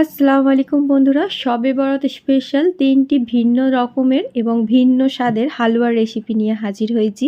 আসসালামু আলাইকুম বন্ধুরা, সবে বরাত স্পেশাল তিনটি ভিন্ন রকমের এবং ভিন্ন স্বাদের হালুয়ার রেসিপি নিয়ে হাজির হয়েছি।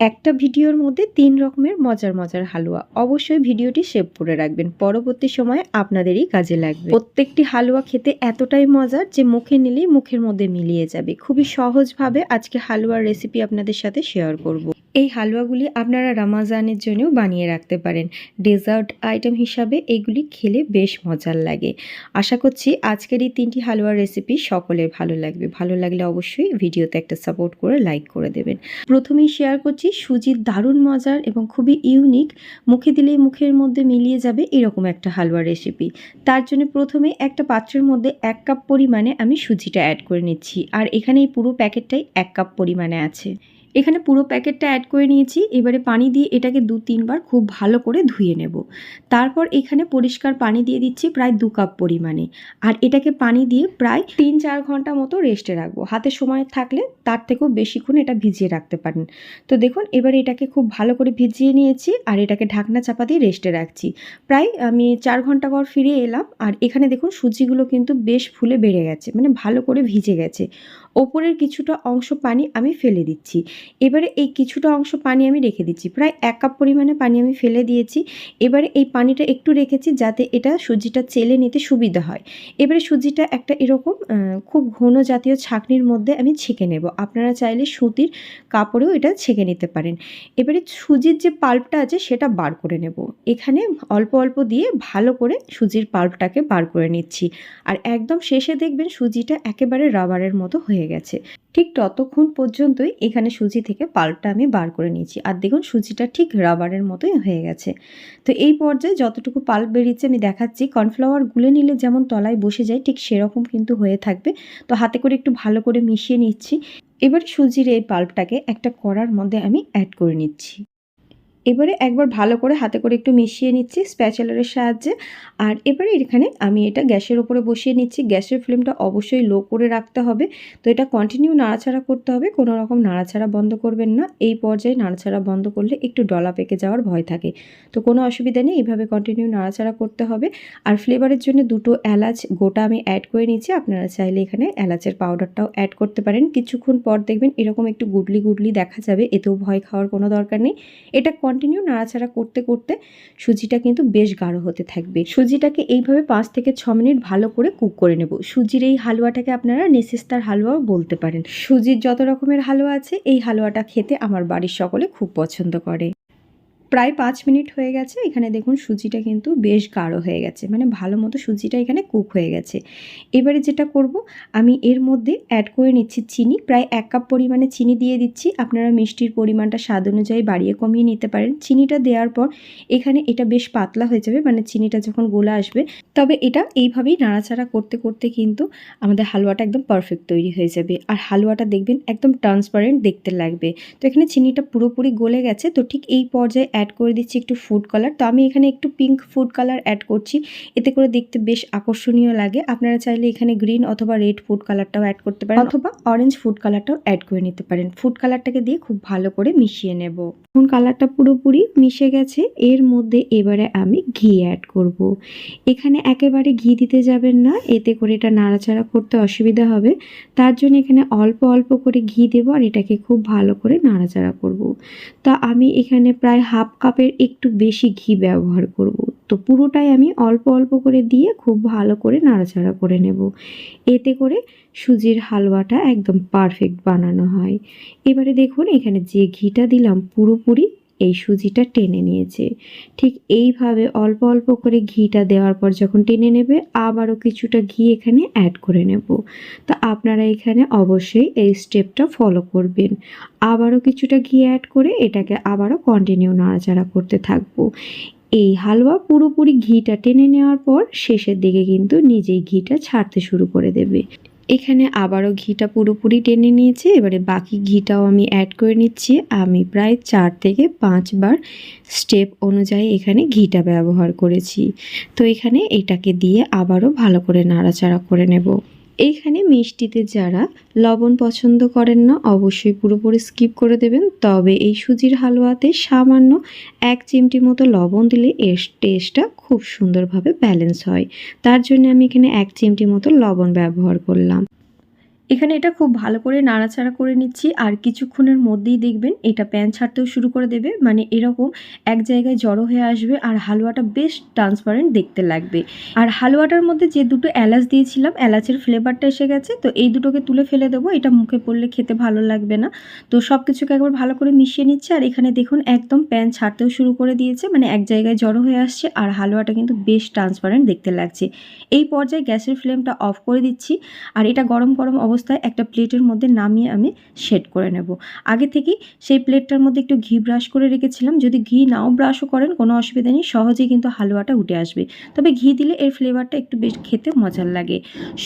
একটা ভিডিওর মধ্যে তিন রকমের মজার মজার হালুয়া। অবশ্যই ভিডিওটি সেভ করে রাখবেন। পরবর্তী সময়ে আপনাদেরই কাজে লাগবে। প্রত্যেকটি হালুয়া খেতে এতটাই মজার যে মুখে নিলেই মুখের মধ্যে মিলিয়ে যাবে। খুবই সহজভাবে আজকে হালুয়ার রেসিপি আপনাদের সাথে শেয়ার করব। এই হালুয়াগুলি আপনারা রামাজানের জন্যও বানিয়ে রাখতে পারেন। ডেজার্ট আইটেম হিসাবে এগুলি খেলে বেশ মজার লাগে। আশা করছি আজকের এই তিনটি হালুয়ার রেসিপি সকলের ভালো লাগবে। ভালো লাগলে অবশ্যই ভিডিওতে একটা সাপোর্ট করে লাইক করে দেবেন। প্রথমেই শেয়ার করছি সুজির দারুণ মজার এবং খুবই ইউনিক মুখে দিলেই মুখের মধ্যে মিলিয়ে যাবে এরকম একটা হালুয়া রেসিপি তার জন্য প্রথমে একটা পাত্রের মধ্যে এক কাপ পরিমাণে আমি সুজিটা অ্যাড করে নিচ্ছি। আর এখানে এই পুরো প্যাকেটটাই এক কাপ পরিমাণে আছে। এখানে পুরো প্যাকেটটা অ্যাড করে নিয়েছি। এবারে পানি দিয়ে এটাকে দু তিনবার খুব ভালো করে ধুয়ে নেব। তারপর এখানে পরিষ্কার পানি দিয়ে দিচ্ছি প্রায় দু কাপ পরিমাণে। আর এটাকে পানি দিয়ে প্রায় তিন চার ঘণ্টা মতো রেস্টে রাখব। হাতে সময় থাকলে তার থেকেও বেশিক্ষণ এটা ভিজিয়ে রাখতে পারেন। তো দেখুন, এবার এটাকে খুব ভালো করে ভিজিয়ে নিয়েছি আর এটাকে ঢাকনা চাপা দিয়ে রেস্টে রাখছি। প্রায় আমি চার ঘণ্টা পর ফিরে এলাম আর এখানে দেখুন, সুজিগুলো কিন্তু বেশ ফুলে বেড়ে গেছে মানে ভালো করে ভিজে গেছে। ওপরের কিছুটা অংশ পানি আমি ফেলে দিচ্ছি। এবারে এই কিছুটা অংশ পানি আমি রেখে দিচ্ছি। প্রায় এক কাপ পরিমাণে পানি আমি ফেলে দিয়েছি। এবারে এই পানিটা একটু রেখেছি যাতে এটা সুজিটা চেলে নিতে সুবিধা হয়। এবারে সুজিটা একটা এরকম খুব ঘন জাতীয় ছাঁকনির মধ্যে আমি ছেঁকে নেব। আপনারা চাইলে সুতির কাপড়েও এটা ছেঁকে নিতে পারেন। এবারে সুজির যে পাল্পটা আছে সেটা বার করে নেব। এখানে অল্প অল্প দিয়ে ভালো করে সুজির পাল্পটাকে বার করে নিচ্ছি। আর একদম শেষে দেখবেন সুজিটা একেবারে রাবারের মতো হয়ে গেছে। ঠিক ততক্ষণ পর্যন্তই এখানে সুজি থেকে পাল্পটা আমি বার করে নিয়েছি। আর দেখুন, সুজিটা ঠিক রাবারের মতোই হয়ে গেছে। তো এই পর্যায়ে যতটুকু পাল্প বেরিয়েছে আমি দেখাচ্ছি। কর্নফ্লাওয়ার গুলে নিলে যেমন তলায় বসে যায়, ঠিক সেরকম কিন্তু হয়ে থাকবে। তো হাতে করে একটু ভালো করে মিশিয়ে নিচ্ছি। এবার সুজির এই পাল্পটাকে একটা কড়ার মধ্যে আমি অ্যাড করে নিচ্ছি। এবারে একবার ভালো করে হাতে করে একটু মিশিয়ে নিচ্ছি স্প্যাচেলারের সাহায্যে। আর এবারে এখানে আমি এটা গ্যাসের ওপরে বসিয়ে নিচ্ছি। গ্যাসের ফ্লেমটা অবশ্যই লো করে রাখতে হবে। তো এটা কন্টিনিউ নাড়াচাড়া করতে হবে। কোনো রকম নাড়াচাড়া বন্ধ করবেন না। এই পর্যায়ে নাড়াচাড়া বন্ধ করলে একটু ডলা পেকে যাওয়ার ভয় থাকে। তো কোনো অসুবিধা নেই। এইভাবে কন্টিনিউ নাড়াচাড়া করতে হবে। আর ফ্লেভারের জন্য দুটো এলাচ গোটা আমি অ্যাড করে নিচ্ছি। আপনারা চাইলে এখানে এলাচের পাউডারটাও অ্যাড করতে পারেন। কিছুক্ষণ পর দেখবেন এরকম একটু গুডলি গুডলি দেখা যাবে। এতেও ভয় খাওয়ার কোনো দরকার নেই। এটা কন্টিনিউ নাড়াচাড়া করতে করতে সুজিটা কিন্তু বেশ গাঢ় হতে থাকবে। সুজিটাকে এইভাবে পাঁচ থেকে ছ মিনিট ভালো করে কুক করে নেব। সুজির এই হালুয়াটাকে আপনারা নেসেস্তার হালুয়াও বলতে পারেন। সুজির যত রকমের হালুয়া আছে, এই হালুয়াটা খেতে আমার বাড়ির সকলে খুব পছন্দ করে। প্রায় পাঁচ মিনিট হয়ে গেছে। এখানে দেখুন সুজিটা কিন্তু বেশ গাঢ় হয়ে গেছে। মানে ভালো মতো সুজিটা এখানে কুক হয়ে গেছে। এবারে যেটা করব, আমি এর মধ্যে অ্যাড করে নিচ্ছি চিনি। প্রায় এক কাপ পরিমাণে চিনি দিয়ে দিচ্ছি। আপনারা মিষ্টির পরিমাণটা স্বাদ অনুযায়ী বাড়িয়ে কমিয়ে নিতে পারেন। চিনিটা দেওয়ার পর এখানে এটা বেশ পাতলা হয়ে যাবে। মানে চিনিটা যখন গোলা আসবে, তবে এটা এইভাবেই নাড়াচাড়া করতে করতে কিন্তু আমাদের হালুয়াটা একদম পারফেক্ট তৈরি হয়ে যাবে। আর হালুয়াটা দেখবেন একদম ট্রান্সপারেন্ট দেখতে লাগবে। তো এখানে চিনিটা পুরোপুরি গলে গেছে। তো ঠিক এই পর্যায়ে অ্যাড করে দিচ্ছি একটু ফুড কালার তো আমি এখানে একটু পিঙ্ক ফুড কালার অ্যাড করছি। এতে করে দেখতে বেশ আকর্ষণীয় লাগে। আপনারা চাইলে এখানে গ্রিন অথবা রেড ফুড কালারটাও অ্যাড করতে পারেন অথবা অরেঞ্জ ফুড কালারটাও অ্যাড করে নিতে পারেন। ফুড কালারটাকে দিয়ে খুব ভালো করে মিশিয়ে নেব। এখন কালারটা পুরোপুরি মিশে গেছে। এর মধ্যে এবারে আমি ঘি অ্যাড করব। এখানে একেবারে ঘি দিতে যাবেন না। এতে করে এটা নাড়াচাড়া করতে অসুবিধা হবে। তার জন্য এখানে অল্প অল্প করে ঘি দেবো আর এটাকে খুব ভালো করে নাড়াচাড়া করব। তা আমি এখানে প্রায় হাফ কাপের একটু বেশি ঘি ব্যবহার করব। তো পুরোটাই আমি অল্প অল্প করে দিয়ে খুব ভালো করে নাড়াচাড়া করে নেব এতে করে সুজির হালুয়াটা একদম পারফেক্ট বানানো হয় এবারে দেখুন এখানে যে ঘিটা দিলাম পুরোপুরি এই সুজিটা টেনে নিয়েছে। ঠিক এইভাবে অল্প অল্প করে ঘিটা দেওয়ার পর যখন টেনে নেবে, আবারও কিছুটা ঘি এখানে অ্যাড করে নেব। তা আপনারা এখানে অবশ্যই এই স্টেপটা ফলো করবেন। আবারও কিছুটা ঘি অ্যাড করে এটাকে আবারও কন্টিনিউ নাড়াচাড়া করতে থাকব। এই হালুয়া পুরোপুরি ঘিটা টেনে নেওয়ার পর শেষের দিকে কিন্তু নিজেই ঘিটা ছাড়তে শুরু করে দেবে। এখানে আবারও ঘিটা পুরোপুরি টেনে নিয়েছি, এবারে বাকি ঘিটাও আমি অ্যাড করে নিচ্ছি। আমি প্রায় চার থেকে পাঁচবার স্টেপ অনুযায়ী এখানে ঘিটা ব্যবহার করেছি। তো এখানে এটাকে দিয়ে আবারও ভালো করে নাড়াচাড়া করে নেব। এইখানে মিষ্টিতে যারা লবণ পছন্দ করেন না, অবশ্যই পুরোপুরি স্কিপ করে দেবেন। তবে এই সুজির হালুয়াতে সামান্য এক চিমটি মতো লবণ দিলে এর টেস্টটা খুব সুন্দরভাবে ব্যালেন্স হয়। তার জন্য আমি এখানে এক চিমটি মতো লবণ ব্যবহার করলাম। এখানে এটা খুব ভালো করে নাড়াচাড়া করে নিচ্ছি আর কিছুক্ষণের মধ্যেই দেখবেন এটা প্যান ছাড়তেও শুরু করে দেবে। মানে এরকম এক জায়গায় জড়ো হয়ে আসবে আর হালুয়াটা বেশ ট্রান্সপারেন্ট দেখতে লাগবে। আর হালুয়াটার মধ্যে যে দুটো এলাচ দিয়েছিলাম, এলাচের ফ্লেভারটা এসে গেছে। তো এই দুটোকে তুলে ফেলে দেবো, এটা মুখে পড়লে খেতে ভালো লাগবে না। তো সব কিছুকে একবার ভালো করে মিশিয়ে নিচ্ছে আর এখানে দেখুন একদম প্যান ছাড়তেও শুরু করে দিয়েছে। মানে এক জায়গায় জড়ো হয়ে আসছে আর হালুয়াটা কিন্তু বেশ ট্রান্সপারেন্ট দেখতে লাগছে। এই পর্যায়ে গ্যাসের ফ্লেমটা অফ করে দিচ্ছি। আর এটা গরম গরম অবস্থায় একটা প্লেটের মধ্যে নামিয়ে আমি সেট করে নেব। আগে থেকেই সেই প্লেটটার মধ্যে একটু ঘি ব্রাশ করে রেখেছিলাম। যদি ঘি নাও ব্রাশও করেন, কোনো অসুবিধা নেই, সহজেই কিন্তু হালুয়াটা উঠে আসবে। তবে ঘি দিলে এর ফ্লেভারটা একটু বেশ খেতে মজার লাগে।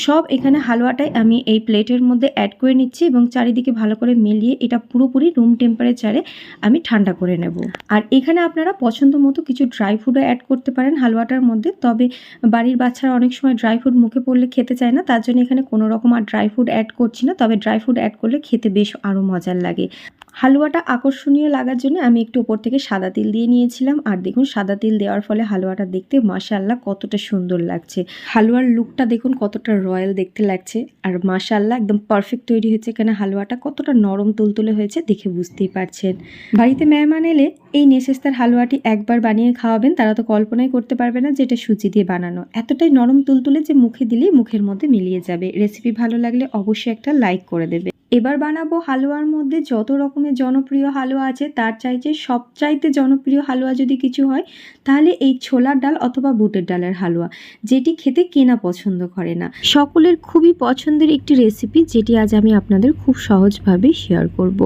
সব এখানে হালুয়াটাই আমি এই প্লেটের মধ্যে অ্যাড করে নিচ্ছি এবং চারিদিকে ভালো করে মিলিয়ে এটা পুরোপুরি রুম টেম্পারেচারে আমি ঠান্ডা করে নেব। আর এখানে আপনারা পছন্দ মতো কিছু ড্রাই ফ্রুটও অ্যাড করতে পারেন হালুয়াটার মধ্যে। তবে বাড়ির বাচ্চারা অনেক সময় ড্রাই ফ্রুট মুখে পড়লে খেতে চায় না, তার জন্য এখানে কোনো রকম আর ড্রাই ফ্রুট অ্যাড করছি না তবে ড্রাই ফ্রুট অ্যাড করলে খেতে বেশ আরও মজার লাগে। হালুয়াটা আকর্ষণীয় লাগার জন্য আমি একটু উপর থেকে সাদা তিল দিয়ে নিয়েছিলাম। আর দেখুন, সাদা তিল দেওয়ার ফলে হালুয়াটা দেখতে মাশাল্লাহ কতটা সুন্দর লাগছে। হালুয়ার লুকটা দেখুন, কতটা রয়্যাল দেখতে লাগছে। আর মাশাল্লাহ একদম পারফেক্ট তৈরি হয়েছে এখানে হালুয়াটা। কতটা নরম তুলতুলে হয়েছে দেখে বুঝতেই পারছেন। বাড়িতে মেহমান এলে এই নেশেস্তার হালুয়াটি একবার বানিয়ে খাওয়াবেন, তারা তো কল্পনাই করতে পারবে না যে এটা সুজি দিয়ে বানানো। এতটাই নরম তুলতুলে যে মুখে দিলেই মুখের মধ্যে মিলিয়ে যাবে। রেসিপি ভালো লাগলে অবশ্যই একটা লাইক করে দেবে। এবার বানাবো হালুয়ার মধ্যে যত রকমের জনপ্রিয় হালুয়া আছে, তার চাইতে সবচাইতে জনপ্রিয় হালুয়া যদি কিছু হয়, তাহলে এই ছোলার ডাল অথবা বুটের ডালের হালুয়া, যেটি খেতে কেনা পছন্দ করে না। সকলের খুবই পছন্দের একটি রেসিপি যেটি আজ আমি আপনাদের খুব সহজভাবে শেয়ার করব।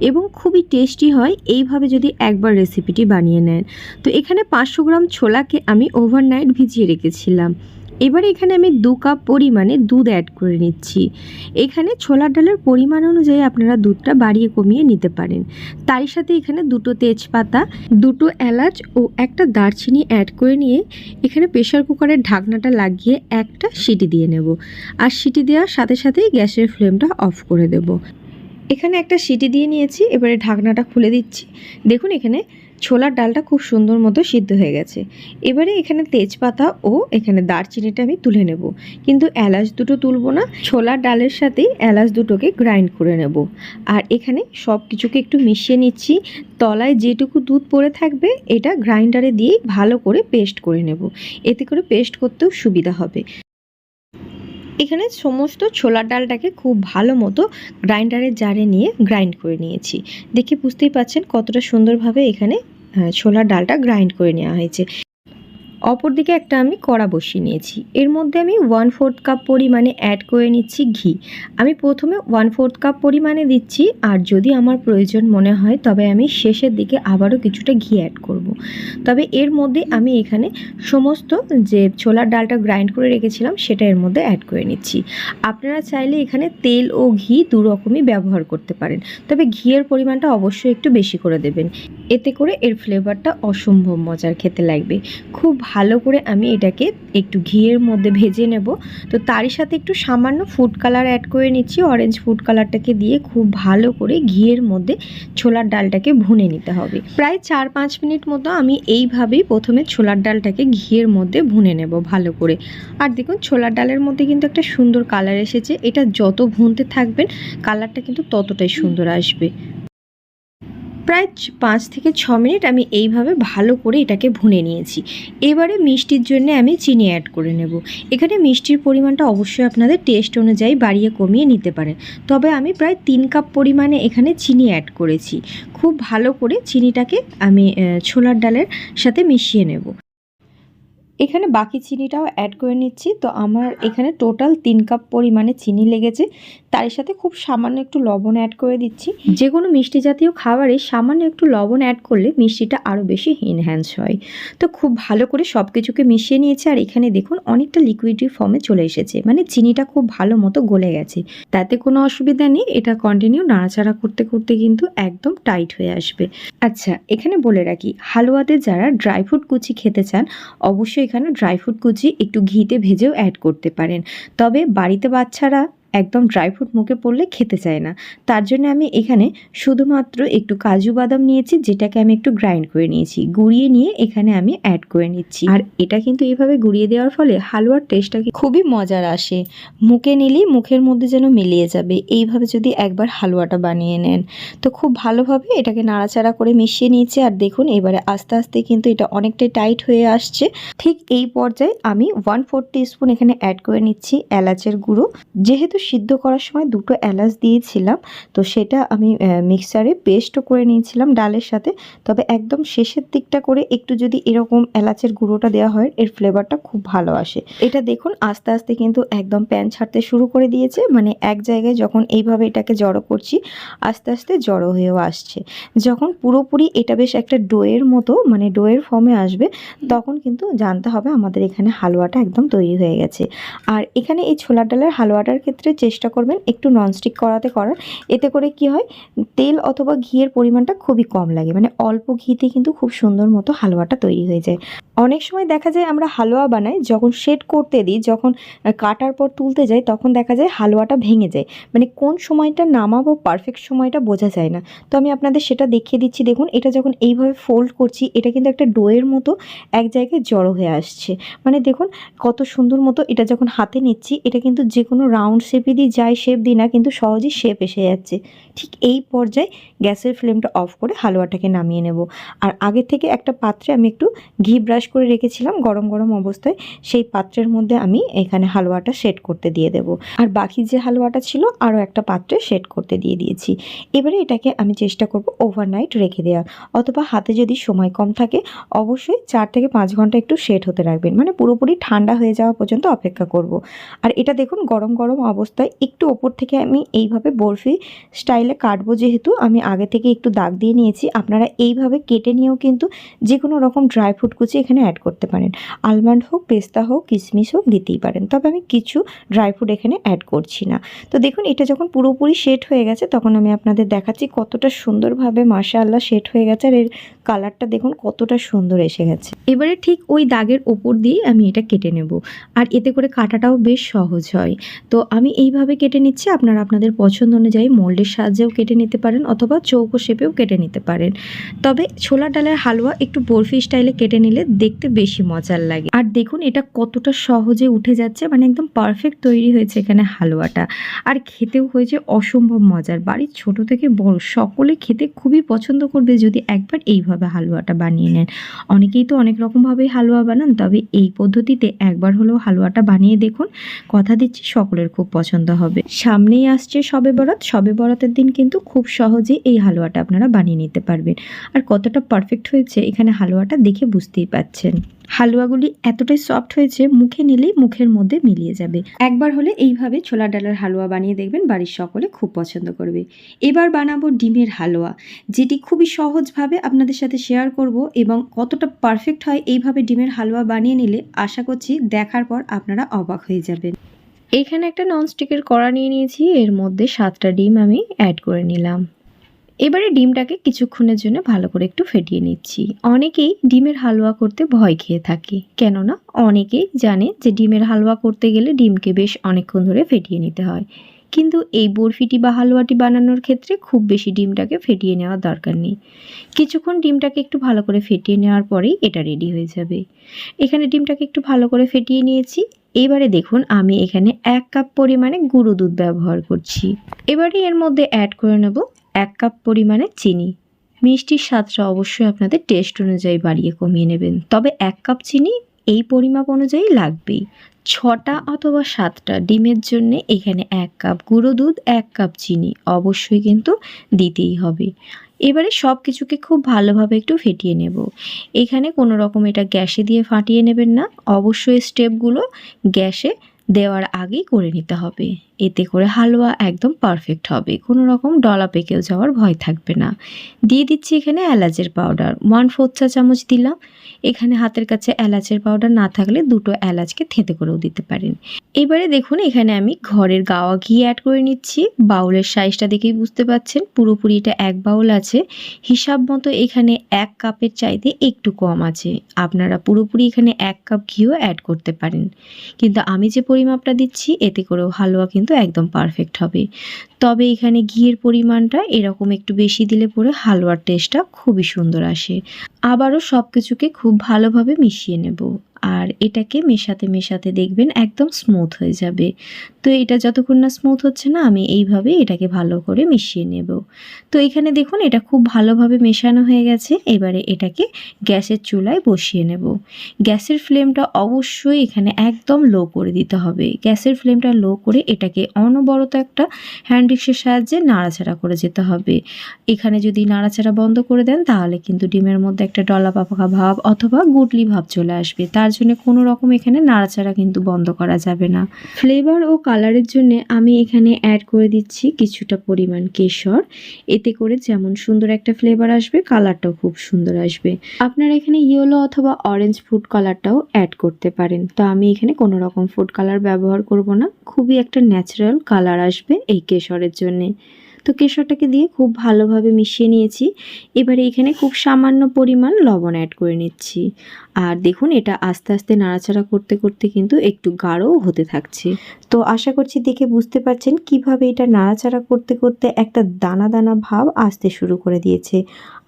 এবং খুবই টেস্টি হয়, এইভাবে যদি একবার রেসিপিটি বানিয়ে নেন। তো এখানে পাঁচশো গ্রাম ছোলাকে আমি ওভারনাইট ভিজিয়ে রেখেছিলাম। এবার এখানে আমি দু কাপ পরিমাণে দুধ অ্যাড করে নিচ্ছি। এখানে ছোলার ডালের পরিমাণ অনুযায়ী আপনারা দুধটা বাড়িয়ে কমিয়ে নিতে পারেন। তারই সাথে এখানে দুটো তেজপাতা, দুটো এলাচ ও একটা দারচিনি অ্যাড করে নিয়ে এখানে প্রেশার কুকারের ঢাকনাটা লাগিয়ে একটা সিটি দিয়ে নেব। আর সিটি দেওয়ার সাথে সাথেই গ্যাসের ফ্লেমটা অফ করে দেব। এখানে একটা সিটি দিয়ে নিয়েছি, এবারে ঢাকনাটা খুলে দিচ্ছি। দেখুন এখানে ছোলার ডালটা খুব সুন্দর মতো সিদ্ধ হয়ে গেছে। এবারে এখানে তেজপাতা ও এখানে দারচিনিটা আমি তুলে নেব। কিন্তু এলাচ দুটো তুলবো না, ছোলার ডালের সাথেই এলাচ দুটোকে গ্রাইন্ড করে নেব। আর এখানে সব কিছুকে একটু মিশিয়ে নিচ্ছি। তলায় যেটুকু দুধ পড়ে থাকবে, এটা গ্রাইন্ডারে দিয়েই ভালো করে পেস্ট করে নেব। এতে করে পেস্ট করতেও সুবিধা হবে। এখানে সমস্ত ছোলার ডালটাকে খুব ভালো মতো গ্রাইন্ডারের জারে নিয়ে গ্রাইন্ড করে নিয়েছি। দেখে বুঝতেই পারছেন কতটা সুন্দরভাবে এখানে আহ, ছোলার ডালটা গ্রাইন্ড করে নেওয়া হয়েছে। অপরদিকে একটা আমি কড়া বসিয়ে নিয়েছি। এর মধ্যে আমি ওয়ান ফোর্থ কাপ পরিমাণে অ্যাড করে নিচ্ছি ঘি। আমি প্রথমে ওয়ান ফোর্থ কাপ পরিমাণে দিচ্ছি, আর যদি আমার প্রয়োজন মনে হয়, তবে আমি শেষের দিকে আবারও কিছুটা ঘি অ্যাড করব। তবে এর মধ্যে আমি এখানে সমস্ত যে ছোলার ডালটা গ্রাইন্ড করে রেখেছিলাম, সেটা এর মধ্যে অ্যাড করে নিচ্ছি। আপনারা চাইলে এখানে তেল ও ঘি দু রকমই ব্যবহার করতে পারেন, তবে ঘিয়ের পরিমাণটা অবশ্যই একটু বেশি করে দেবেন। এতে করে এর ফ্লেভারটা অসম্ভব মজার খেতে লাগবে। খুব ভালো করে আমি এটাকে একটু ঘিয়ের মধ্যে ভেজে নেব। তো তারই সাথে একটু সামান্য ফুড কালার অ্যাড করে নিচ্ছি। অরেঞ্জ ফুড কালারটাকে দিয়ে খুব ভালো করে ঘিয়ের মধ্যে ছোলার ডালটাকে ভুনে নিতে হবে। প্রায় চার পাঁচ মিনিট মতো আমি এইভাবেই প্রথমে ছোলার ডালটাকে ঘিয়ের মধ্যে ভুনে নেব ভালো করে। আর দেখুন, ছোলার ডালের মধ্যে কিন্তু একটা সুন্দর কালার এসেছে। এটা যত ভুনতে থাকবেন কালারটা কিন্তু ততটাই সুন্দর আসবে। প্রায় পাঁচ থেকে ছ মিনিট আমি এইভাবে ভালো করে এটাকে ভুনে নিয়েছি। এবারে মিষ্টির জন্য আমি চিনি অ্যাড করে নেব। এখানে মিষ্টির পরিমাণটা অবশ্যই আপনাদের টেস্ট অনুযায়ী বাড়িয়ে কমিয়ে নিতে পারেন। তবে আমি প্রায় তিন কাপ পরিমাণে এখানে চিনি অ্যাড করেছি। খুব ভালো করে চিনিটাকে আমি ছোলার ডালের সাথে মিশিয়ে নেব। এখানে বাকি চিনিটাও অ্যাড করে নিচ্ছি। তো আমার এখানে টোটাল তিন কাপ পরিমাণে চিনি লেগেছে। তার সাথে খুব সামান্য একটু লবণ অ্যাড করে দিচ্ছি। যে কোনো মিষ্টি জাতীয় খাবারে সামান্য একটু লবণ অ্যাড করলে মিষ্টিটা আরও বেশি এনহ্যান্স হয়। তো খুব ভালো করে সব কিছুকে মিশিয়ে নিয়েছে আর এখানে দেখুন অনেকটা লিকুইডি ফর্মে চলে এসেছে। মানে চিনিটা খুব ভালো মতো গলে গেছে। তাতে কোনো অসুবিধা নেই, এটা কন্টিনিউ নাড়াচাড়া করতে করতে কিন্তু একদম টাইট হয়ে আসবে। আচ্ছা এখানে বলে রাখি, হালুয়াতে যারা ড্রাই ফ্রুট কুচি খেতে চান, অবশ্যই এখানে ড্রাই ফ্রুট কুচি একটু ঘিতে ভেজেও অ্যাড করতে পারেন। তবে বাড়িতে বাচ্চারা একদম ড্রাই ফ্রুট মুখে পড়লে খেতে চায় না। তার জন্য আমি এখানে শুধুমাত্র একটু কাজু বাদাম নিয়েছি, যেটাকে আমি একটু গ্রাইন্ড করে নিয়েছি। গুঁড়িয়ে নিয়ে এখানে আমি অ্যাড করে নিচ্ছি। আর এটা কিন্তু এইভাবে গুঁড়িয়ে দেওয়ার ফলে হালুয়ার টেস্টটা খুবই মজার আসে। মুখে নিলেই মুখের মধ্যে যেন মিলিয়ে যাবে। এইভাবে যদি একবার হালুয়াটা বানিয়ে নেন। তো খুব ভালোভাবে এটাকে নাড়াচাড়া করে মিশিয়ে নিয়েছি। আর দেখুন, এবারে আস্তে আস্তে কিন্তু এটা অনেকটাই টাইট হয়ে আসছে। ঠিক এই পর্যায়ে আমি ওয়ান ফোর স্পুন এখানে অ্যাড করে নিচ্ছি এলাচের গুঁড়ো। যেহেতু সিদ্ধ করার সময় দুটো এলাচ দিয়েছিলাম। তো সেটা আমি মিক্সারে পেস্টও করে নিয়েছিলাম ডালের সাথে। তবে একদম শেষের দিকটা করে একটু যদি এরকম এলাচের গুঁড়োটা দেওয়া হয়, এর ফ্লেভারটা খুব ভালো আসে। এটা দেখুন, আস্তে আস্তে কিন্তু একদম প্যান ছাড়তে শুরু করে দিয়েছে। মানে এক জায়গায় যখন এইভাবে এটাকে জড়ো করছি, আস্তে আস্তে জড়ো হয়েও আসছে। যখন পুরোপুরি এটা বেশ একটা ডোয়ের মতো মানে ডোয়ের ফর্মে আসবে, তখন কিন্তু জানতে হবে আমাদের এখানে হালুয়াটা একদম তৈরি হয়ে গেছে। আর এখানে এই ছোলার ডালের হালুয়াটার ক্ষেত্রে চেষ্টা করবেন একটু ননস্টিক করাতে করার। এতে করে কি হয়, তেল অথবা ঘিয়ের পরিমাণটা খুবই কম লাগে। মানে অল্প ঘিতে কিন্তু খুব সুন্দর মতো হালুয়াটা তৈরি হয়ে যায়। অনেক সময় দেখা যায় আমরা হালুয়া বানাই, যখন শেড করতে দিই, যখন কাটার পর তুলতে যাই, তখন দেখা যায় হালুয়াটা ভেঙে যায়। মানে কোন সময়টা নামাবো পারফেক্ট সময়টা বোঝা যায় না। তো আমি আপনাদের সেটা দেখিয়ে দিচ্ছি। দেখুন, এটা যখন এইভাবে ফোল্ড করছি, এটা কিন্তু একটা ডোয়ের মতো এক জায়গায় জড়ো হয়ে আসছে। মানে দেখুন, কত সুন্দর মতো এটা যখন হাতে নিচ্ছি, এটা কিন্তু যে কোনো রাউন্ড শেপে দিই যাই শেপ দিই না, কিন্তু সহজেই শেপ এসে যাচ্ছে। ঠিক এই পর্যায়ে গ্যাসের ফ্লেমটা অফ করে হালুয়াটাকে নামিয়ে নেব। আর আগে থেকে একটা পাত্রে আমি একটু ঘি ব্রাশ করে রেখেছিলাম গরম গরম অবস্থায়, সেই পাত্রের মধ্যে আমি এখানে হালুয়াটা সেট করতে দিয়ে দেব। আর বাকি যে হালুয়াটা ছিল, আরও একটা পাত্রে সেট করতে দিয়ে দিয়েছি। এবারে এটাকে আমি চেষ্টা করব ওভারনাইট রেখে দেওয়ার। অথবা হাতে যদি সময় কম থাকে, অবশ্যই চার থেকে পাঁচ ঘণ্টা একটু সেট হতে রাখবেন। মানে পুরোপুরি ঠান্ডা হয়ে যাওয়া পর্যন্ত অপেক্ষা করব। আর এটা দেখুন গরম গরম অবস্থায় একটু ওপর থেকে আমি এইভাবে বরফি স্টাইলে কাটবো যেহেতু আমি আগে থেকে একটু দাগ দিয়ে নিয়েছি। আপনারা এইভাবে কেটে নিয়েও কিন্তু যে কোনো রকম ড্রাই ফ্রুট কুচি এখানে অ্যাড করতে পারেন। আলমন্ড হোক, পেস্তা হোক কিশমিশ হোক, দিতেই পারেন। তবে আমি কিছু ড্রাই ফ্রুট এখানে অ্যাড করছি না। তো দেখুন, এটা যখন পুরোপুরি সেট হয়ে গেছে, তখন আমি আপনাদের দেখাচ্ছি কতটা সুন্দরভাবে মাশা আল্লাহ সেট হয়ে গেছে আর এর কালারটা দেখুন কতটা সুন্দর এসে গেছে। এবারে ঠিক ওই দাগের ওপর দিয়ে আমি এটা কেটে নেব। আর এতে করে কাটাটাও বেশ সহজ হয়। তো আমি এইভাবে কেটে নিচ্ছি, আপনারা আপনাদের পছন্দ অনুযায়ী মোল্ডের সাহায্যেও কেটে নিতে পারেন অথবা চৌকো শেপেও কেটে নিতে পারেন। তবে ছোলা ডালের হালুয়া একটু বরফি স্টাইলে কেটে নিলে দেখতে বেশি মজার লাগে। আর দেখুন, এটা কতটা সহজে উঠে যাচ্ছে মানে একদম পারফেক্ট তৈরি হয়েছে এখানে হালুয়াটা। আর খেতেও হয়েছে অসম্ভব মজার। বাড়ির ছোট থেকে বড় সকলে খেতে খুবই পছন্দ করবে যদি একবার এইভাবে হালুয়াটা বানিয়ে নেন। অনেকেই তো অনেক রকমভাবেই হালুয়া বানান, তবে এই পদ্ধতিতে একবার হলেও হালুয়াটা বানিয়ে দেখুন। কথা দিচ্ছি সকলের খুব পছন্দ। হবে। সামনেই আসছে সবে বরাত। সবে বরাতের দিন কিন্তু খুব সহজেই এই হালুয়াটা আপনারা বানিয়ে নিতে পারবেন। আর কতটা পারফেক্ট হয়েছে এখানে হালুয়াটা দেখে বুঝতেই পাচ্ছেন। হালুয়াগুলি এতটাই সফট হয়েছে, মুখে নিলেই মুখের মধ্যে মিলিয়ে যাবে। একবার হলে এইভাবে ছোলা ডালের হালুয়া বানিয়ে দেখবেন, বাড়ির সকলে খুব পছন্দ করবে। এবার বানাবো ডিমের হালুয়া, যেটি খুবই সহজভাবে আপনাদের সাথে শেয়ার করব এবং কতটা পারফেক্ট হয় এইভাবে ডিমের হালুয়া বানিয়ে নিলে আশা করছি দেখার পর আপনারা অবাক হয়ে যাবেন। এইখানে একটা ননস্টিকের কড়া নিয়ে নিয়েছি, এর মধ্যে সাতটা ডিম আমি অ্যাড করে নিলাম। এবারে ডিমটাকে কিছুক্ষণের জন্য ভালো করে একটু ফেটিয়ে নিচ্ছি। অনেকেই ডিমের হালুয়া করতে ভয় খেয়ে থাকে, কেননা অনেকেই জানে যে ডিমের হালুয়া করতে গেলে ডিমকে বেশ অনেকক্ষণ ধরে ফেটিয়ে নিতে হয়। কিন্তু এই বরফিটি বা হালুয়াটি বানানোর ক্ষেত্রে খুব বেশি ডিমটাকে ফেটিয়ে নেওয়ার দরকার নেই। কিছুক্ষণ ডিমটাকে একটু ভালো করে ফেটিয়ে নেওয়ার পরেই এটা রেডি হয়ে যাবে। এখানে ডিমটাকে একটু ভালো করে ফেটিয়ে নিয়েছি এবারে দেখুন আমি এখানে এক কাপ পরিমাণে গুঁড়ো দুধ ব্যবহার করছি। এবারে এর মধ্যে অ্যাড করে নেব এক কাপ পরিমাণে চিনি। মিষ্টির স্বাদটা অবশ্যই আপনাদের টেস্ট অনুযায়ী বাড়িয়ে কমিয়ে নেবেন। তবে এক কাপ চিনি এই পরিমাপ অনুযায়ী লাগবেই। ছটা অথবা সাতটা ডিমের জন্য এখানে এক কাপ গুঁড়ো দুধ, এক কাপ চিনি অবশ্যই কিন্তু দিতেই হবে। এবারে সব কিছুকে খুব ভালোভাবে একটু ফেটিয়ে নেব। এখানে কোনো রকম এটা গ্যাসে দিয়ে ফাটিয়ে নেবেন না। অবশ্যই স্টেপগুলো গ্যাসে দেওয়ার আগেই করে নিতে হবে। এতে করে হালুয়া একদম পারফেক্ট হবে। কোনো রকম ডলা পেকেও যাওয়ার ভয় থাকবে না। দিয়ে দিচ্ছি এখানে এলাচের পাউডার ওয়ান ফোর্থ চা চামচ দিলাম। এখানে হাতের কাছে এলাচের পাউডার না থাকলে দুটো এলাচকে থেঁতে করেও দিতে পারেন। এবারে দেখুন, এখানে আমি ঘরের গাওয়া ঘি অ্যাড করে নিচ্ছি। বাউলের সাইজটা দেখেই বুঝতে পাচ্ছেন। পুরোপুরি এটা এক বাউল আছে। হিসাব মতো এখানে এক কাপের চাইতে একটু কম আছে। আপনারা পুরোপুরি এখানে এক কাপ ঘিও অ্যাড করতে পারেন। কিন্তু আমি যে পরিমাপটা দিচ্ছি, এতে করেও হালুয়া কিন্তু একদম পারফেক্ট হবে। তবে এখানে ঘিয়ের পরিমাণটা এরকম একটু বেশি দিলে পরে হালুয়ার টেস্টটা খুবই সুন্দর আসে। আবারও সব কিছুকে খুব ভালোভাবে মিশিয়ে নেব। আর এটাকে মেশাতে মেশাতে দেখবেন একদম স্মুথ হয়ে যাবে। তো এটা যতক্ষণ না স্মুথ হচ্ছে না, আমি এইভাবে এটাকে ভালো করে মিশিয়ে নেব। তো এখানে দেখুন, এটা খুব ভালোভাবে মেশানো হয়ে গেছে। এবারে এটাকে গ্যাসের চুলায় বসিয়ে নেব। গ্যাসের ফ্লেমটা অবশ্যই এখানে একদম লো করে দিতে হবে। গ্যাসের ফ্লেমটা লো করে এটাকে অনবরত একটা হ্যান্ড রিক্সের সাহায্যে নাড়াচাড়া করে যেতে হবে। এখানে যদি নাড়াচাড়া বন্ধ করে দেন, তাহলে কিন্তু ডিমের মধ্যে ডলা পাপাকা ভাব অথবা গুটলি ভাব চলে আসবে। তার জন্য কোনো রকম এখানে নাড়াচাড়া কিন্তু বন্ধ করা যাবে না। ফ্লেভার ও কালারের জন্য আমি এখানে অ্যাড করে দিচ্ছি কিছুটা পরিমাণ কেশর। এতে করে যেমন সুন্দর একটা ফ্লেভার আসবে কালারটাও খুব সুন্দর আসবে। আপনারা এখানে ইয়েলো অথবা অরেঞ্জ ফুড কালারটাও অ্যাড করতে পারেন। তো আমি এখানে কোনো রকম ফুড কালার ব্যবহার করব না। খুবই একটা ন্যাচারাল কালার আসবে এই কেশরের জন্যে। তো কেশরটাকে দিয়ে খুব ভালোভাবে মিশিয়ে নিয়েছি। এবারে এখানে খুব সামান্য পরিমাণ লবণ অ্যাড করে নিচ্ছি। আর দেখুন, এটা আস্তে আস্তে নাড়াচাড়া করতে করতে কিন্তু একটু গাঢ়ও হতে থাকছে। তো আশা করছি দেখে বুঝতে পারছেন কীভাবে এটা নাড়াচাড়া করতে করতে একটা দানা দানা ভাব আসতে শুরু করে দিয়েছে।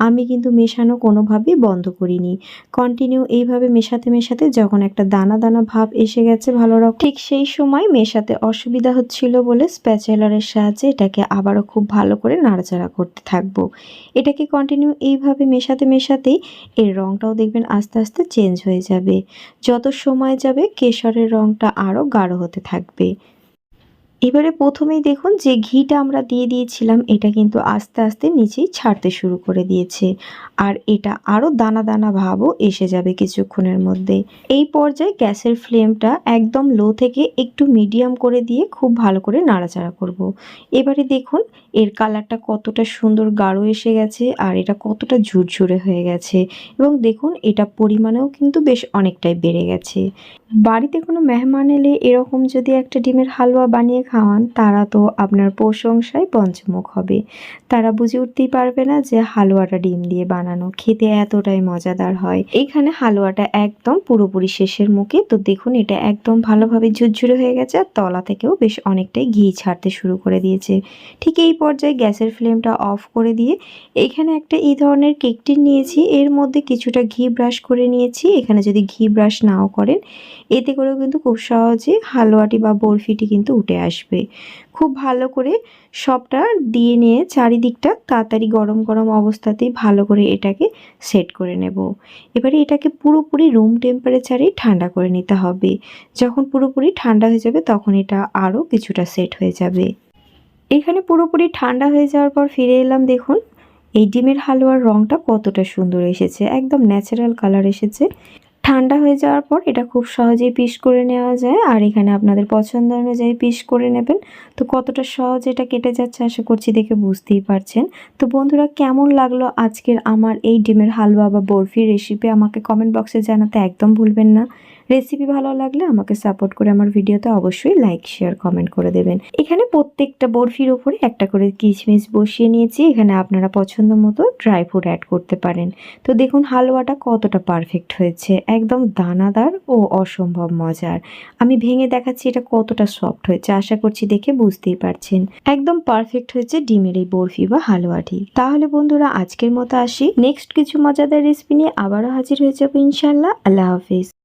আমি কিন্তু মেশানো কোনোভাবেই বন্ধ করিনি। কন্টিনিউ এইভাবে মেশাতে মেশাতে যখন একটা দানা দানা ভাব এসে গেছে ভালো রকম, ঠিক সেই সময় মেশাতে অসুবিধা হচ্ছিল বলে স্প্যাচেলারের সাহায্যে এটাকে আবারও খুব ভালো করে নাড়াচাড়া করতে থাকব। এটাকে কন্টিনিউ এইভাবে মেশাতে, মেশাতেই এর রঙটাও দেখবেন আস্তে আস্তে চেঞ্জ হয়ে যাবে। যত সময় যাবে কেশরের রঙটা আরও গাঢ় হতে থাকবে। এবারে প্রথমেই দেখুন যে ঘিটা আমরা দিয়ে দিয়েছিলাম, এটা কিন্তু আস্তে আস্তে নিচেই ছাড়তে শুরু করে দিয়েছে। আর এটা আরও দানা দানা ভাবও এসে যাবে কিছুক্ষণের মধ্যে। এই পর্যায়ে গ্যাসের ফ্লেমটা একদম লো থেকে একটু মিডিয়াম করে দিয়ে খুব ভালো করে নাড়াচাড়া করব। এবারে দেখুন এর কালারটা কতটা সুন্দর গাঢ় এসে গেছে আর এটা কতটা ঝুরঝুরে হয়ে গেছে। এবং দেখুন এটা পরিমাণেও কিন্তু বেশ অনেকটাই বেড়ে গেছে। বাড়িতে কোনো মেহমান এলে এরকম যদি একটা ডিমের হালুয়া বানিয়ে খাওয়ান, তারা তো আপনার প্রশংসায় পঞ্চমুখ হবে। তারা বুঝে উঠতেই পারবে না যে হালুয়াটা ডিম দিয়ে বানানো খেতে এতটাই মজাদার হয়। এখানে হালুয়াটা একদম পুরোপুরি শেষের মুখে। তো দেখুন, এটা একদম ভালোভাবে ঝুরঝুরে হয়ে গেছে আর তলা থেকেও বেশ অনেকটাই ঘি ছাড়তে শুরু করে দিয়েছে। ঠিক এই পর্যায়ে গ্যাসের ফ্লেমটা অফ করে দিয়ে এখানে একটা এই ধরনের কেকটি নিয়েছি। এর মধ্যে কিছুটা ঘি ব্রাশ করে নিয়েছি। এখানে যদি ঘি ব্রাশ নাও করেন, এতে করেও কিন্তু খুব সহজে হালুয়াটি বা বরফিটি কিন্তু উঠে আসবে। খুব ভালো করে সবটা দিয়ে নিয়ে চারিদিকটা তাড়াতাড়ি গরম গরম অবস্থাতেই ভালো করে এটাকে সেট করে নেব। এবারে এটাকে পুরোপুরি রুম টেম্পারেচারেই ঠান্ডা করে নিতে হবে। যখন পুরোপুরি ঠান্ডা হয়ে যাবে তখন এটা আরও কিছুটা সেট হয়ে যাবে। এখানে পুরোপুরি ঠান্ডা হয়ে যাওয়ার পর ফিরে এলাম দেখুন, এই ডিমের হালুয়ার রঙটা কতটা সুন্দর এসেছে। একদম ন্যাচারাল কালার এসেছে। ঠান্ডা হয়ে যাওয়ার পর এটা খুব সহজেই পিস করে নেওয়া যায়। আর এখানে আপনাদের পছন্দ অনুযায়ী পিস করে নেবেন। তো কতটা সহজ এটা কেটে যাচ্ছে আশা করছি দেখে বুঝতেই পারছেন। তো বন্ধুরা, কেমন লাগল আজকের আমার এই ডিমের হালুয়া বা বরফি রেসিপি আমাকে কমেন্ট বক্সে জানাতে একদম ভুলবেন না। রেসিপি ভালো লাগলে আমাকে সাপোর্ট করে আমার ভিডিওতে অবশ্যই লাইক শেয়ার কমেন্ট করে দেবেন। এখানে প্রত্যেকটা বরফির উপরে একটা করে কিশমিশ বসিয়ে নিয়েছি। এখানে আপনারা পছন্দ মতো ড্রাই ফ্রুট অ্যাড করতে পারেন। তো দেখুন, হালুয়াটা কতটা পারফেক্ট হয়েছে। একদম দানাদার ও অসম্ভব মজার। আমি ভেঙে দেখাচ্ছি এটা কতটা সফট হয়েছে। আশা করছি দেখে বুঝতেই পারছেন। একদম পারফেক্ট হয়েছে ডিমের এই বরফি বা হালুয়াটি। তাহলে বন্ধুরা, আজকের মতো আসি। নেক্সট কিছু মজাদার রেসিপি নিয়ে আবারও হাজির হয়ে যাব ইনশাল্লাহ আল্লাহ হাফিজ।